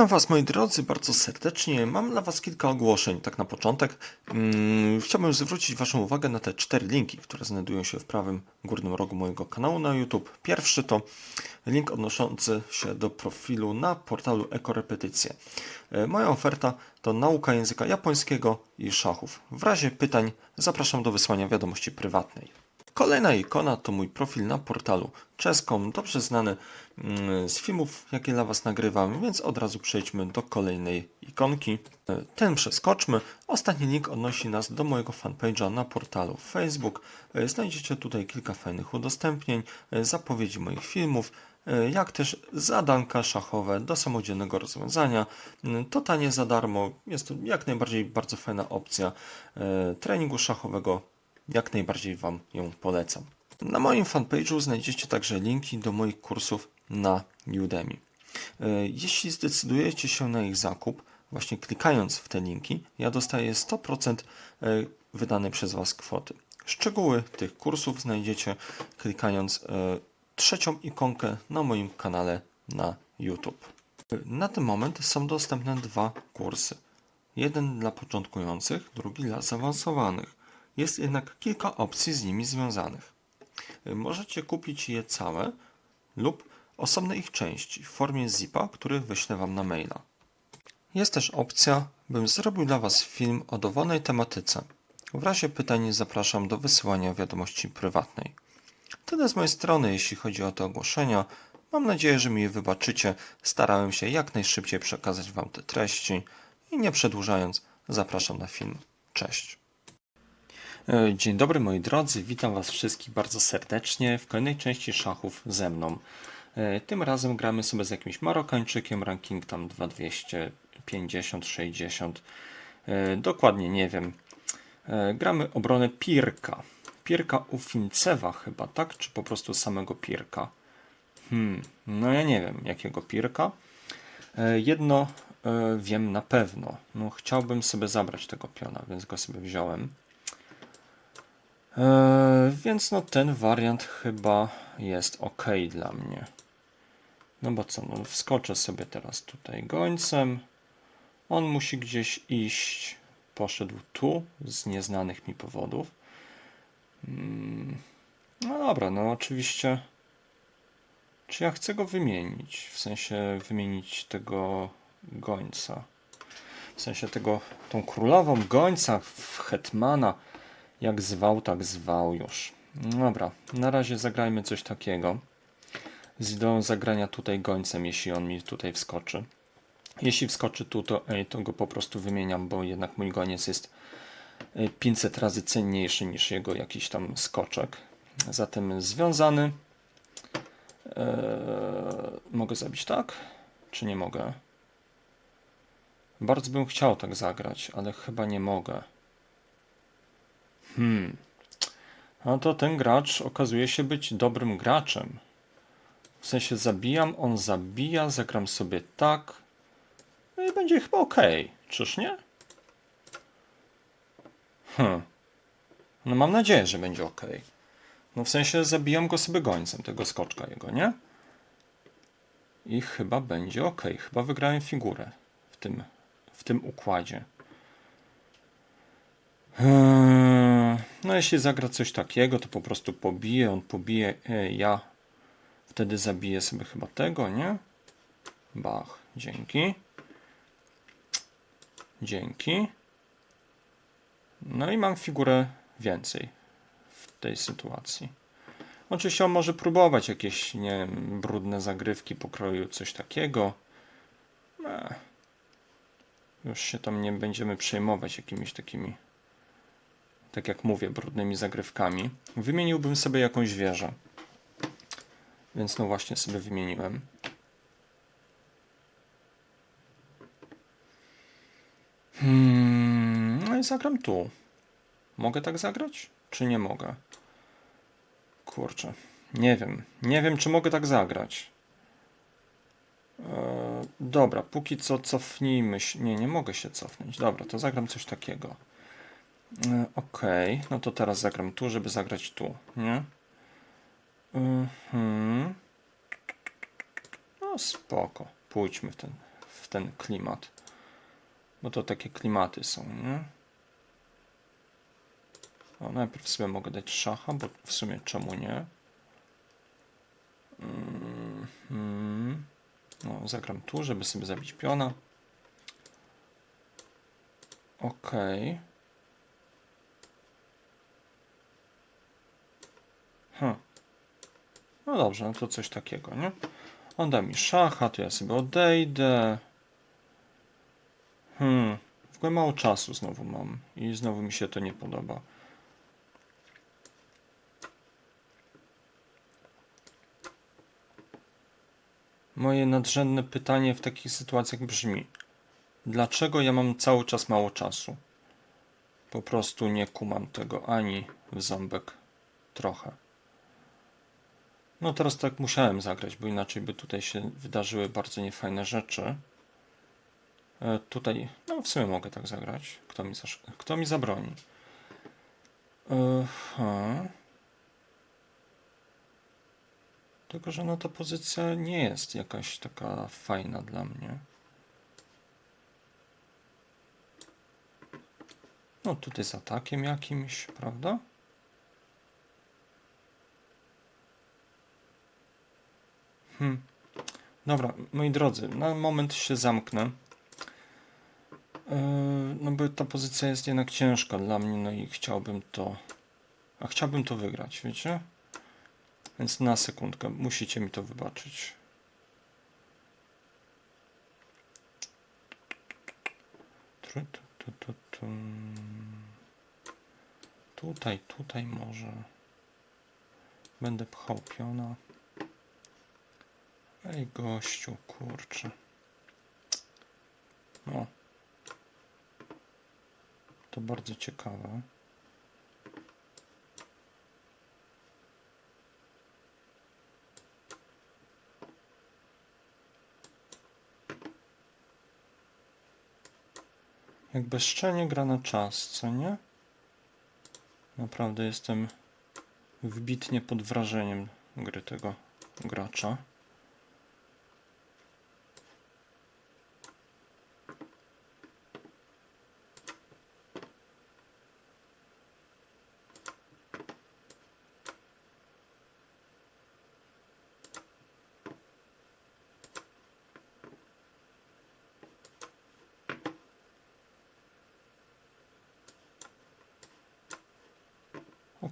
Witam Was moi drodzy bardzo serdecznie. Mam dla Was kilka ogłoszeń. Tak na początek mm, chciałbym zwrócić Waszą uwagę na te cztery linki, które znajdują się w prawym górnym rogu mojego kanału na YouTube. Pierwszy to link odnoszący się do profilu na portalu Ekorepetycje. E, Moja oferta to nauka języka japońskiego i szachów. W razie pytań zapraszam do wysłania wiadomości prywatnej. Kolejna ikona to mój profil na portalu czeskom, dobrze znany mm, z filmów, jakie dla Was nagrywam, więc od razu przejdźmy do kolejnej ikonki. Ten przeskoczmy. Ostatni link odnosi nas do mojego fanpage'a na portalu Facebook. Znajdziecie tutaj kilka fajnych udostępnień, zapowiedzi moich filmów, jak też zadanka szachowe do samodzielnego rozwiązania. Totalnie za darmo. Jest to jak najbardziej bardzo fajna opcja e, treningu szachowego jak najbardziej Wam ją polecam. Na moim fanpage'u znajdziecie także linki do moich kursów na Udemy. E, Jeśli zdecydujecie się na ich zakup, właśnie klikając w te linki, ja dostaję 100% e, wydanej przez Was kwoty. Szczegóły tych kursów znajdziecie klikając e, trzecią ikonkę na moim kanale na YouTube. Na ten moment są dostępne dwa kursy. Jeden dla początkujących, drugi dla zaawansowanych. Jest jednak kilka opcji z nimi związanych. Możecie kupić je całe lub osobne ich części w formie zipa, który wyślę Wam na maila. Jest też opcja, bym zrobił dla Was film o dowolnej tematyce. W razie pytań zapraszam do wysyłania wiadomości prywatnej. Tyle z mojej strony, jeśli chodzi o te ogłoszenia. Mam nadzieję, że mi je wybaczycie. Starałem się jak najszybciej przekazać Wam te treści i nie przedłużając, zapraszam na film. Cześć. E, Dzień dobry moi drodzy, witam Was wszystkich bardzo serdecznie w kolejnej części szachów ze mną. E, Tym razem gramy sobie z jakimś Marokańczykiem, ranking tam 2250, 60, e, dokładnie nie wiem. Gramy obronę Pirka. Pirka u Fincewa chyba, tak? Czy po prostu samego Pirka? Hmm, no ja nie wiem jakiego Pirka. Jedno wiem na pewno. No, chciałbym sobie zabrać tego piona, więc go sobie wziąłem. Eee, więc no ten wariant chyba jest ok dla mnie. No bo co, no wskoczę sobie teraz tutaj gońcem. On musi gdzieś iść. Poszedł tu z nieznanych mi powodów. Mm, No dobra, no oczywiście. Czy ja chcę go wymienić? W sensie wymienić tego gońca. W sensie tego, tą królową gońca w hetmana. Jak zwał, tak zwał już. Dobra, na razie zagrajmy coś takiego. Z ideą zagrania tutaj gońcem, jeśli on mi tutaj wskoczy. Jeśli wskoczy tu, to, ej, to go po prostu wymieniam, bo jednak mój goniec jest e, 500 razy cenniejszy niż jego jakiś tam skoczek. Zatem związany. Eee, mogę zabić tak? Czy nie mogę? Bardzo bym chciał tak zagrać, ale chyba nie mogę. Hmm. No to ten gracz okazuje się być dobrym graczem. W sensie zabijam, on zabija, zagram sobie tak. No i będzie chyba ok. Czyż nie? Hmm. No mam nadzieję, że będzie ok. No w sensie zabijam go sobie gońcem, tego skoczka jego, nie? I chyba będzie ok. Chyba wygrałem figurę w tym, w tym układzie. Eee, No, jeśli zagra coś takiego, to po prostu pobije, on pobije, e, ja wtedy zabiję sobie chyba tego, nie? Bach, dzięki. Dzięki. No i mam figurę więcej w tej sytuacji. Oczywiście on może próbować jakieś, nie wiem, brudne zagrywki pokroju, coś takiego. Eee. Już się tam nie będziemy przejmować jakimiś takimi tak jak mówię, brudnymi zagrywkami. Wymieniłbym sobie jakąś wieżę. Więc no właśnie sobie wymieniłem. Hmm, no i zagram tu. Mogę tak zagrać? Czy nie mogę? Kurczę. Nie wiem. Nie wiem, czy mogę tak zagrać. Eee, dobra, póki co cofnijmy się. Nie, nie mogę się cofnąć. Dobra, to zagram coś takiego. E, Okej, no to teraz zagram tu, żeby zagrać tu, nie? Mhm. No spoko, pójdźmy w ten, w ten klimat. Bo to takie klimaty są, nie? O, najpierw sobie mogę dać szacha, bo w sumie czemu nie? Mhm. No, zagram tu, żeby sobie zabić piona. Okej. Hm. No dobrze, no to coś takiego, nie? On da mi szacha, to ja sobie odejdę. Hmm. W ogóle mało czasu znowu mam. I znowu mi się to nie podoba. Moje nadrzędne pytanie w takich sytuacjach brzmi: dlaczego ja mam cały czas mało czasu? Po prostu nie kumam tego ani w ząbek trochę. No teraz tak musiałem zagrać, bo inaczej by tutaj się wydarzyły bardzo niefajne rzeczy. E, tutaj, no w sumie mogę tak zagrać. Kto mi, zasz... Kto mi zabroni? E, ha. Tylko, że no ta pozycja nie jest jakaś taka fajna dla mnie. No tutaj z atakiem jakimś, prawda? Hmm. Dobra, moi drodzy, na moment się zamknę. Yy, no bo ta pozycja jest jednak ciężka dla mnie, no i chciałbym to... A chciałbym to wygrać, wiecie? Więc na sekundkę, musicie mi to wybaczyć. Tutaj, tutaj może. Będę pchał piona. Ej, gościu, kurczę. No. To bardzo ciekawe. Jak bezczelnie gra na czas, co nie? Naprawdę jestem wbitnie pod wrażeniem gry tego gracza.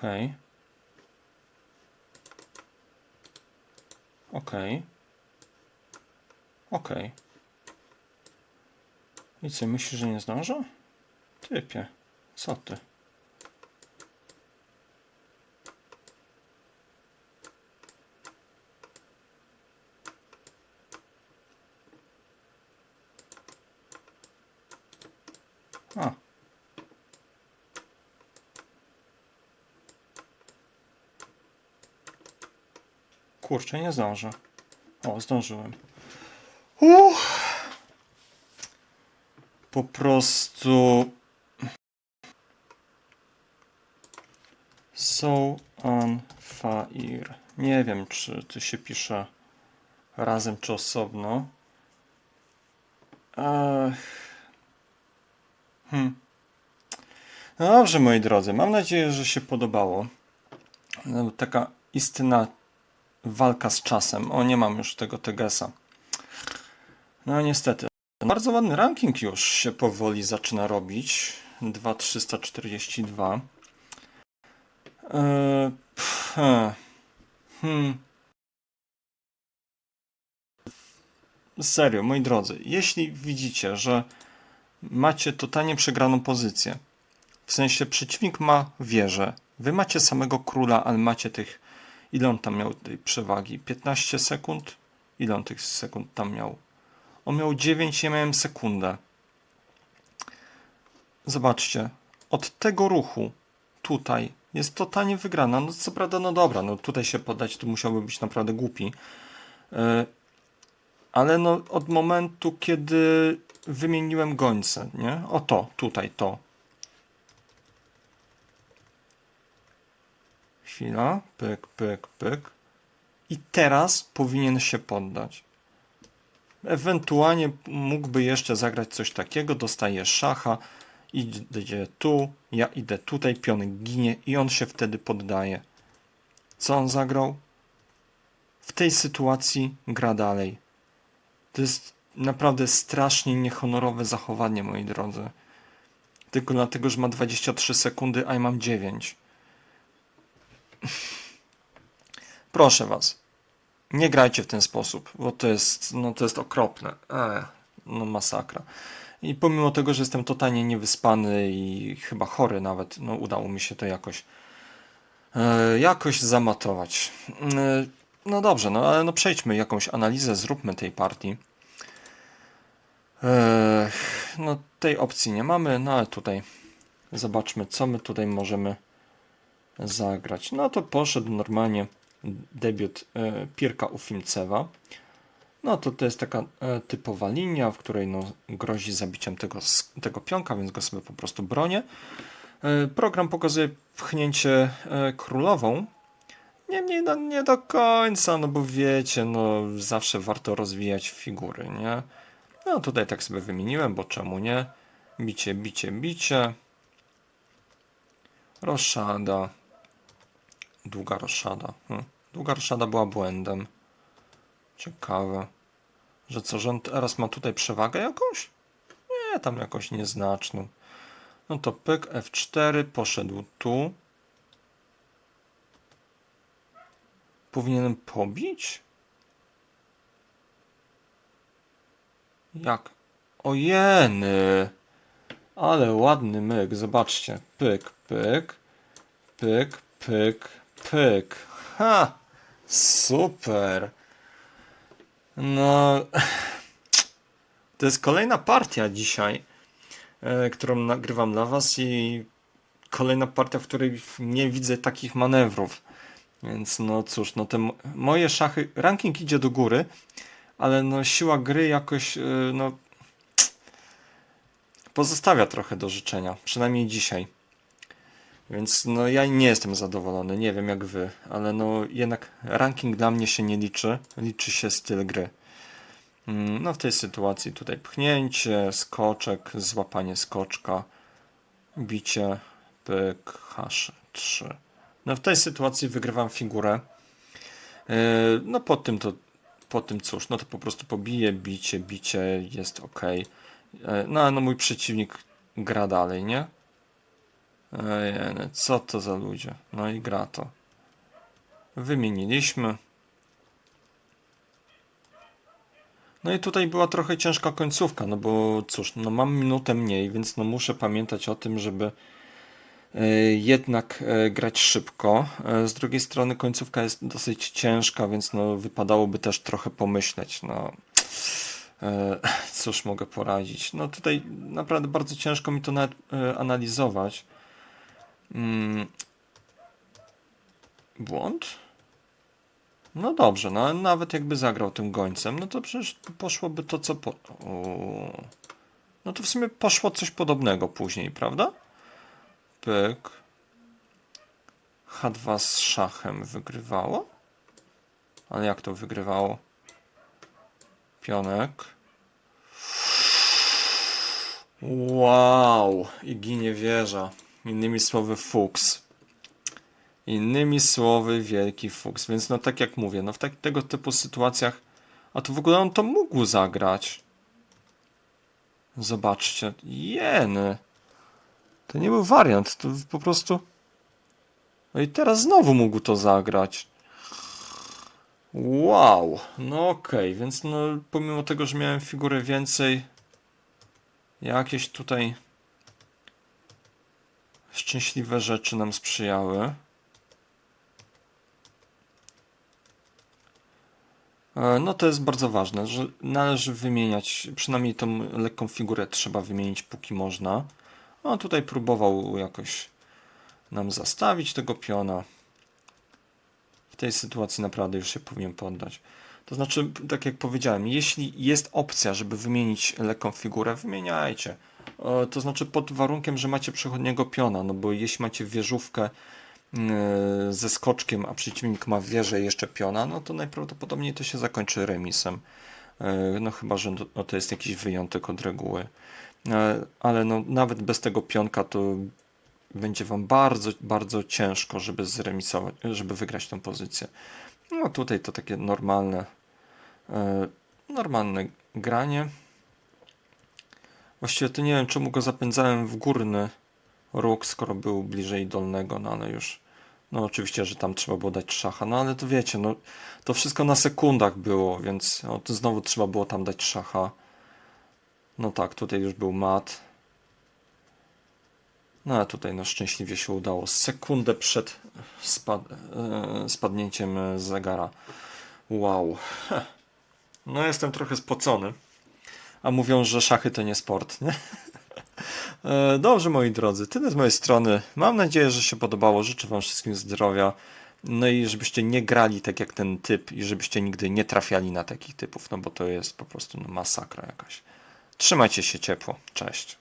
Okej. Okej. Okej. I co, myślisz, że nie zdążę? Typie, co ty? A. Kurczę, nie zdążę. O, zdążyłem. Uff. Po prostu. So on fire. Nie wiem, czy to się pisze razem czy osobno. Ech. Hmm. No dobrze, moi drodzy. Mam nadzieję, że się podobało. No, taka istna walka z czasem. O, nie mam już tego Tegesa. No niestety. Bardzo ładny ranking już się powoli zaczyna robić. 2342. Eee, hmm. Serio, moi drodzy, jeśli widzicie, że macie totalnie przegraną pozycję, w sensie przeciwnik ma wieżę, wy macie samego króla, ale macie tych Ile on tam miał tej przewagi? 15 sekund? Ile on tych sekund tam miał? On miał 9, ja miałem sekundę. Zobaczcie, od tego ruchu tutaj jest totalnie wygrana. No co prawda, no dobra, no tutaj się podać, tu musiałby być naprawdę głupi. Yy, ale no od momentu, kiedy wymieniłem gońce, nie? O to, tutaj, to. Chwila, pyk, pyk, pyk. I teraz powinien się poddać. Ewentualnie mógłby jeszcze zagrać coś takiego, dostaje szacha, idzie tu, ja idę tutaj, pionek ginie i on się wtedy poddaje. Co on zagrał? W tej sytuacji gra dalej. To jest naprawdę strasznie niehonorowe zachowanie, moi drodzy. Tylko dlatego, że ma 23 sekundy, a ja mam 9. Proszę was, nie grajcie w ten sposób, bo to jest, no to jest okropne. Eee, no masakra. I pomimo tego, że jestem totalnie niewyspany i chyba chory nawet, no udało mi się to jakoś e, jakoś zamatować. E, no dobrze, no ale no przejdźmy jakąś analizę, zróbmy tej partii. E, no tej opcji nie mamy, no ale tutaj zobaczmy, co my tutaj możemy zagrać. No to poszedł normalnie debiut e, Pirka Ufimcewa. No to to jest taka e, typowa linia, w której no, grozi zabiciem tego, tego pionka, więc go sobie po prostu bronię. E, program pokazuje pchnięcie e, królową. Niemniej no, nie do końca, no bo wiecie, no zawsze warto rozwijać figury, nie? No tutaj tak sobie wymieniłem, bo czemu nie? Bicie, bicie, bicie. Roszada. Długa roszada. Hm. Długa roszada była błędem. Ciekawe. Że co, on teraz ma tutaj przewagę jakąś? Nie, tam jakąś nieznaczną. No to pyk F4 poszedł tu. Powinienem pobić? Jak? Ojeny! Ale ładny myk, zobaczcie. Pyk, pyk, pyk, pyk, pyk. Ha! Super! No, to jest kolejna partia dzisiaj, e, którą nagrywam dla Was i kolejna partia, w której nie widzę takich manewrów. Więc no cóż, no te mo- moje szachy, ranking idzie do góry, ale no siła gry jakoś, e, no pozostawia trochę do życzenia, przynajmniej dzisiaj. Więc no ja nie jestem zadowolony, nie wiem jak wy, ale no jednak ranking dla mnie się nie liczy, liczy się styl gry. Mm, No w tej sytuacji tutaj pchnięcie, skoczek, złapanie skoczka, bicie, pyk, h3. No w tej sytuacji wygrywam figurę. Yy, No po tym to, po tym cóż, no to po prostu pobiję, bicie, bicie, jest ok. No ale no mój przeciwnik gra dalej, nie? Ej, no co to za ludzie? No i gra to. Wymieniliśmy. No i tutaj była trochę ciężka końcówka, no bo cóż, no mam minutę mniej, więc no muszę pamiętać o tym, żeby e, jednak e, grać szybko. E, Z drugiej strony końcówka jest dosyć ciężka, więc no wypadałoby też trochę pomyśleć, no cóż mogę poradzić. No tutaj naprawdę bardzo ciężko mi to nawet analizować. Mm. Błąd? No dobrze, no ale nawet jakby zagrał tym gońcem, no to przecież poszłoby to, co po... No to w sumie poszło coś podobnego później, prawda? Pyk. H2 z szachem wygrywało? Ale jak to wygrywało? Pionek. Wow! I ginie wieża. Innymi słowy fuks. Innymi słowy wielki fuks. Więc no tak jak mówię, no w tak, tego typu sytuacjach, a to w ogóle on to mógł zagrać. Zobaczcie, jeny. To nie był wariant, to po prostu... No i teraz znowu mógł to zagrać. Wow, no okej, więc no pomimo tego, że miałem figurę więcej, jakieś tutaj szczęśliwe rzeczy nam sprzyjały. E, No to jest bardzo ważne, że należy wymieniać, przynajmniej tą lekką figurę trzeba wymienić póki można. On tutaj próbował jakoś nam zastawić tego piona. W tej sytuacji naprawdę już się powinien poddać. To znaczy, tak jak powiedziałem, jeśli jest opcja, żeby wymienić lekką figurę, wymieniajcie. E, To znaczy pod warunkiem, że macie przechodniego piona, no bo jeśli macie wieżówkę yy, ze skoczkiem, a przeciwnik ma wieżę i jeszcze piona, no to najprawdopodobniej to się zakończy remisem. E, No chyba, że no, to jest jakiś wyjątek od reguły. E, Ale no, nawet bez tego pionka to będzie wam bardzo, bardzo ciężko, żeby zremisować, żeby wygrać tę pozycję. No tutaj to takie normalne, e, normalne granie. Właściwie to nie wiem, czemu go zapędzałem w górny róg, skoro był bliżej dolnego, no ale już. No oczywiście, że tam trzeba było dać szacha, no ale to wiecie, no to wszystko na sekundach było, więc o, to znowu trzeba było tam dać szacha. No tak, tutaj już był mat. No a tutaj no szczęśliwie się udało. Sekundę przed spad e, spadnięciem zegara. Wow. No jestem trochę spocony. A mówią, że szachy to nie sport, nie? E, Dobrze, moi drodzy, tyle z mojej strony. Mam nadzieję, że się podobało. Życzę Wam wszystkim zdrowia. No i żebyście nie grali tak jak ten typ i żebyście nigdy nie trafiali na takich typów, no bo to jest po prostu no, masakra jakaś. Trzymajcie się ciepło. Cześć.